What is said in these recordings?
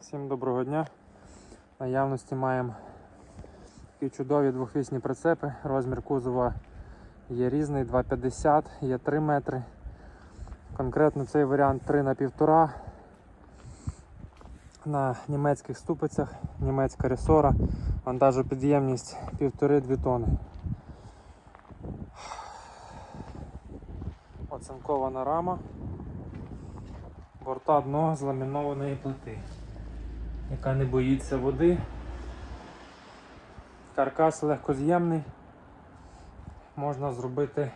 Всім доброго дня. Наявності маємо такі чудові двохвісні прицепи. Розмір кузова є різний, 2,50, є 3 метри. Конкретно цей варіант 3 на 1,5 на німецьких ступицях, німецька ресора, вантажопідємність 1,5-2 тонни. Оцинкована рама, борта дно з ламінованої плити, яка не боїться води. Каркас легкоз'ємний, можна зробити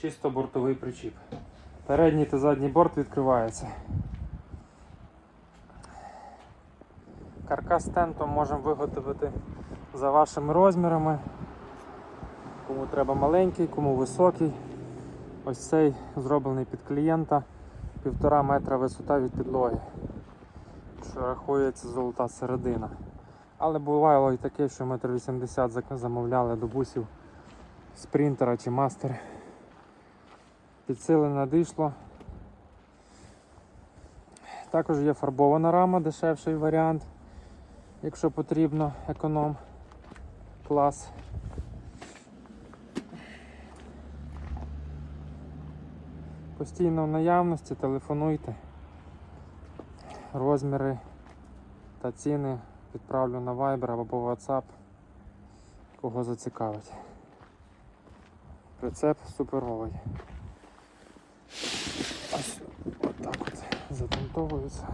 чисто бортовий причіп. Передній та задній борт відкривається. Каркас тентом можемо виготовити за вашими розмірами. Кому треба маленький, кому високий. Ось цей зроблений під клієнта, півтора метра висота від підлоги, що рахується золота середина. Але бувало і таке, що метр вісімдесят зак- замовляли до бусів спринтера чи мастер. Підсили надійшло. Також є фарбована рама, дешевший варіант, якщо потрібно, економ клас. Постійно в наявності, телефонуйте. Розміри та ціни відправлю на Viber або WhatsApp, кого зацікавить. Прицеп суперовий. Ось отак от затонтовується.